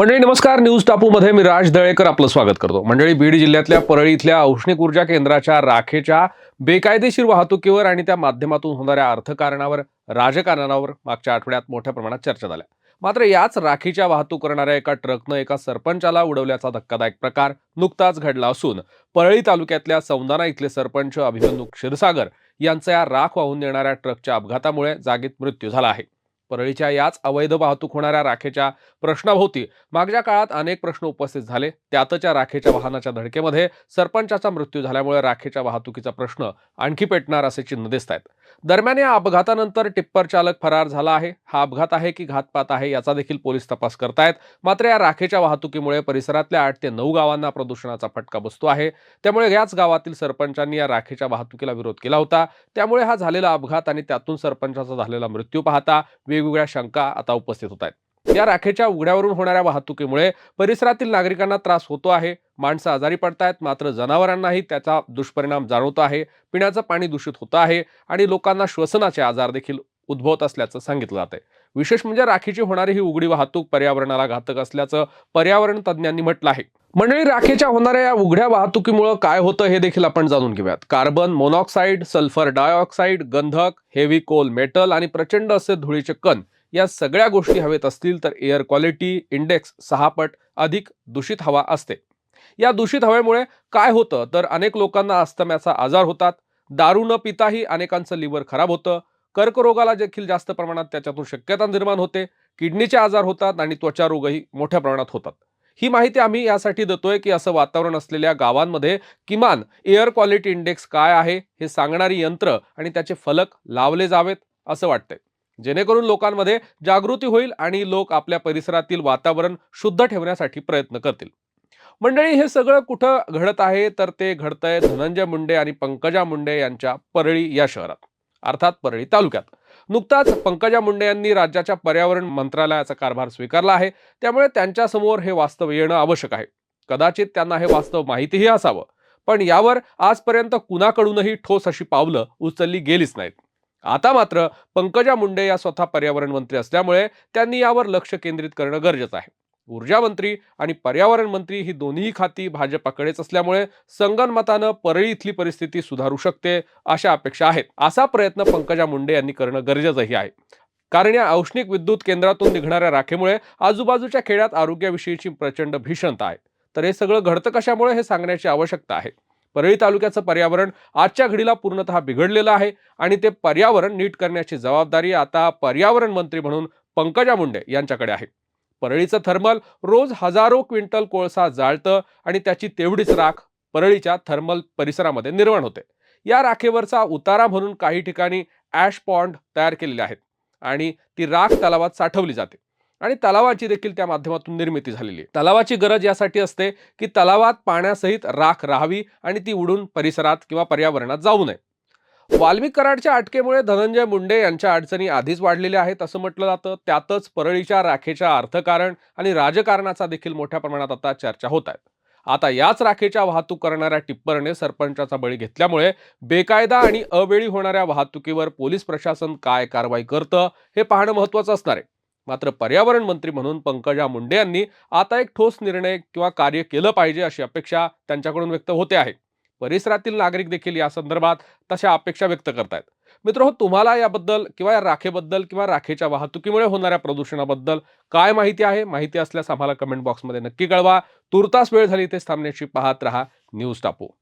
मंडळी नमस्कार. न्यूज टापूमध्ये मी राज दळेकर आपलं स्वागत करतो. मंडळी बीड जिल्ह्यातल्या परळी इथल्या औष्णिक ऊर्जा केंद्राच्या राखेच्या बेकायदेशीर वाहतुकीवर आणि त्या माध्यमातून होणाऱ्या अर्थकारणावर राजकारणावर मागच्या आठवड्यात मोठ्या प्रमाणात चर्चा झाल्या. मात्र याच राखीच्या वाहतूक करणाऱ्या एका ट्रकनं एका सरपंचाला उडवल्याचा धक्कादायक प्रकार नुकताच घडला असून परळी तालुक्यातल्या सौंदाना इथले सरपंच अभिमन्यू क्षीरसागर यांचा या राख वाहून नेणाऱ्या ट्रकच्या अपघातामुळे जागीत मृत्यू झाला आहे. परळीच्या याच अवैध वाहतूक होणाऱ्या राखेच्या प्रश्नाभोवती मागच्या काळात अनेक प्रश्न उपस्थित झाले. त्यातच्या राखेच्या वाहनाच्या धडकेमध्ये सरपंचाचा मृत्यू झाल्यामुळे राखेच्या वाहतुकीचा प्रश्न आणखी पेटणार असे चिन्ह दिसत आहेत दरम्यान या अपघातानंतर टिप्पर चालक फरार झाला आहे. हा अपघात आहे की घातपात आहे याचा देखील पोलीस तपास करतायत. मात्र या राखेच्या वाहतुकीमुळे परिसरातल्या आठ ते नऊ गावांना प्रदूषणाचा फटका बसतो आहे. त्यामुळे याच गावातील सरपंचांनी या राखेच्या वाहतुकीला विरोध केला होता. त्यामुळे हा झालेला अपघात आणि त्यातून सरपंचाचा झालेला मृत्यू पाहता वेगवेगळ्या शंका आता उपस्थित होत आहेत. या राखेच्या उघड्यावरून होणाऱ्या वाहतुकीमुळे परिसरातील नागरिकांना त्रास होतो आहे. माणसं आजारी पडतायत मात्र जनावरांनाही त्याचा दुष्परिणाम जाणवतो आहे. पिण्याचं पाणी दूषित होतं आहे आणि लोकांना श्वसनाचे आजार देखील उद्भवत असल्याचं सांगितलं जातंय विशेष म्हणजे राखीची होणारी ही उघडी वाहतूक पर्यावरणाला घातक असल्याचं पर्यावरण तज्ज्ञांनी म्हटलं आहे. मंडळी राखेच्या होणाऱ्या या उघड्या वाहतुकीमुळं काय होतं हे देखील आपण जाणून घेऊयात. कार्बन मोनॉक्साईड सल्फर डायऑक्साईड गंधक हेवी कोल मेटल आणि प्रचंड असे धुळीचे कण या सगळ्या गोष्टी हवेत असतील तर एअर क्वालिटी इंडेक्स सहा पट अधिक दूषित हवा असते. या दूषित हवेमुळे काय होतं? तर अनेक लोकांना अस्तम्याचा आजार होतात दारू न पिताही अनेकांचं लिव्हर खराब होतं कर्करोगाला देखील जास्त प्रमाणात त्याच्यातून शक्यता निर्माण होते किडनीचे आजार होतात आणि त्वचा रोगही मोठ्या प्रमाणात होतात. ही माहिती आम्ही यासाठी देतोय की असं वातावरण असलेल्या गावांमध्ये किमान एअर क्वालिटी इंडेक्स काय आहे हे सांगणारी यंत्र आणि त्याचे फलक लावले जावेत असं वाटतंय. जेणेकरून लोकांमध्ये जागृती होईल आणि लोक आपल्या परिसरातील वातावरण शुद्ध ठेवण्यासाठी प्रयत्न करतील. मंडळी हे सगळं कुठं घडत आहे? तर ते घडतंय धनंजय मुंडे आणि पंकजा मुंडे यांच्या परळी या शहरात. अर्थात परळी तालुक्यात. नुकताच पंकजा मुंडे यांनी राज्याच्या पर्यावरण मंत्रालयाचा कारभार स्वीकारला आहे. त्यामुळे त्यांच्यासमोर हे वास्तव येणं आवश्यक आहे. कदाचित त्यांना हे वास्तव माहितीही असावं. पण यावर आजपर्यंत कुणाकडूनही ठोस अशी पावलं उचलली गेलीच नाहीत. आता मात्र पंकजा मुंडे या स्वतः पर्यावरण मंत्री असल्यामुळे त्यांनी यावर लक्ष केंद्रित करणं गरजेचं आहे. ऊर्जा मंत्री आणि पर्यावरण मंत्री ही दोन्ही खाती भाजपाकडेच असल्यामुळे संगनमतानं परळी इथली परिस्थिती सुधारू शकते अशा अपेक्षा आहेत. असा प्रयत्न पंकजा मुंडे यांनी करणं गरजेचंही आहे. कारण या औष्णिक विद्युत केंद्रातून निघणाऱ्या राखेमुळे आजूबाजूच्या खेड्यात आरोग्याविषयीची प्रचंड भीषणता आहे. तर हे सगळं घडतं कशामुळे हे सांगण्याची आवश्यकता आहे. परळी तालुक्याचं पर्यावरण आजच्या घडीला पूर्णतः बिघडलेलं आहे आणि ते पर्यावरण नीट करण्याची जबाबदारी आता पर्यावरण मंत्री म्हणून पंकजा मुंडे यांच्याकडे आहे. परळीचं थर्मल रोज हजारो क्विंटल कोळसा जाळतं आणि त्याची तेवढीच राख परळीच्या थर्मल परिसरामध्ये निर्माण होते. या राखेवरचा उतारा म्हणून काही ठिकाणी ॲश पॉन्ड तयार केलेले आहेत आणि ती राख तलावात साठवली जाते आणि तलावाची देखील त्या माध्यमातून निर्मिती झालेली आहे. तलावाची गरज यासाठी असते की तलावात पाण्यासहित राख राहावी आणि ती उडून परिसरात किंवा पर्यावरणात जाऊ नये. वाल्मिक कराडच्या अटकेमुळे धनंजय मुंडे यांच्या अडचणी आधीच वाढलेल्या आहेत असं म्हटलं जातं. त्यातच परळीच्या राखेच्या अर्थकारण आणि राजकारणाचा देखील मोठ्या प्रमाणात आता चर्चा होत आहेत आता याच राखेच्या वाहतूक करणाऱ्या टिप्परने सरपंचाचा बळी घेतल्यामुळे बेकायदा आणि अवेळी होणाऱ्या वाहतुकीवर पोलीस प्रशासन काय कारवाई करतं हे पाहणं महत्वाचं असणार आहे. मात्र पर्यावरण मंत्री म्हणून पंकजा मुंडे यांनी आता एक ठोस निर्णय किंवा कार्य केलं पाहिजे अशी अपेक्षा त्यांच्याकडून व्यक्त होते आहे. परिसरातील नागरिक देखील या संदर्भात तशा अपेक्षा व्यक्त करतायत. मित्र हो तुम्हाला याबद्दल किंवा या राखेबद्दल किंवा राखेच्या वाहतुकीमुळे होणाऱ्या प्रदूषणाबद्दल काय माहिती आहे? माहिती असल्यास आम्हाला कमेंट बॉक्समध्ये नक्की कळवा. तुर्तास वेळ झाली इथेच थांबण्याची पाहत रहा. न्यूज टापू.